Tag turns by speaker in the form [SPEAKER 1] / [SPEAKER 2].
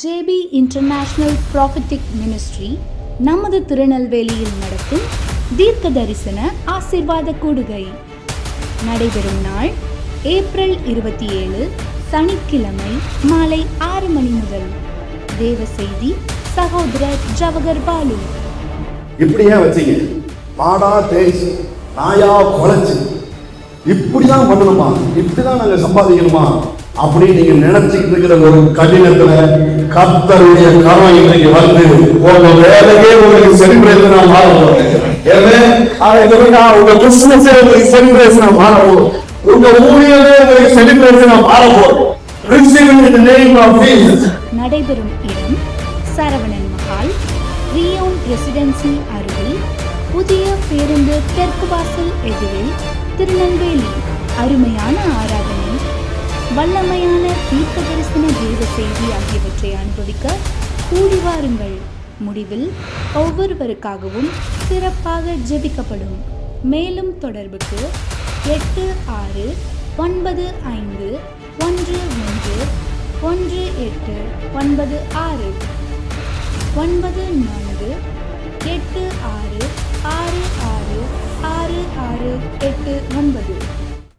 [SPEAKER 1] JP international prophetic ministry நமது திருநெல்வேலியில் நடக்கும் தீர்க்க தரிசன ஆசிர்வாத கூடுகை. நடைபெறும் நாள் ஏப்ரல் இருபத்தி ஏழு சனிக்கிழமை மாலை ஆறு மணி முதல். தேவ செய்தி சகோதரர் ஜவகர் பாலு.
[SPEAKER 2] இப்படியே வச்சீங்க? பாடா தேய்ச்சி நாயா குலைச்சு இப்படிதான் பண்ணணுமா? இப்படிதான் நாங்க சம்பாதிக்கணுமா? அப்படின்னு நீங்க நினைச்சுக்கிட்டு இருக்கிற ஒரு கடினத்துல கர்த்தருடைய கரம் இன்னைக்கு வந்து உங்க வேலையே உங்களுக்கு செலிபிரேஷனா மாற போறேன் உங்க பிசினஸே உங்களுக்கு செலிபிரேஷனா மாற போகும் உங்க ஊழியரே உங்களுக்கு செலிபிரேஷனா மாற போகும் Receive it in the name of Jesus.
[SPEAKER 1] நடைபெறும் இடம் சரவணன் மஹால் ரியோன் ரெசிடென்சி அருகில் புதிய பேருந்து தெற்கு வாசல் எதிரில் திருநெல்வேலி. அருமையான ஆராதனை. வல்லமையான தீர்க்க தரிசன ஜீவ செய்தி ஆகியவற்றை அனுபவிக்க கூடி வாருங்கள். முடிவில் ஒவ்வொருவருக்காகவும் சிறப்பாக ஜெபிக்கப்படும். மேலும் தொடர்புக்கு எட்டு ஆறு ஒன்பது ஐந்து ஒன்று ஒன்று ஒன்று எட்டு ஒன்பது ஆறு ஒன்பது நான்கு எட்டு ஆறு ஆறு ஆறு ஆறு ஆறு எட்டு ஒன்பது.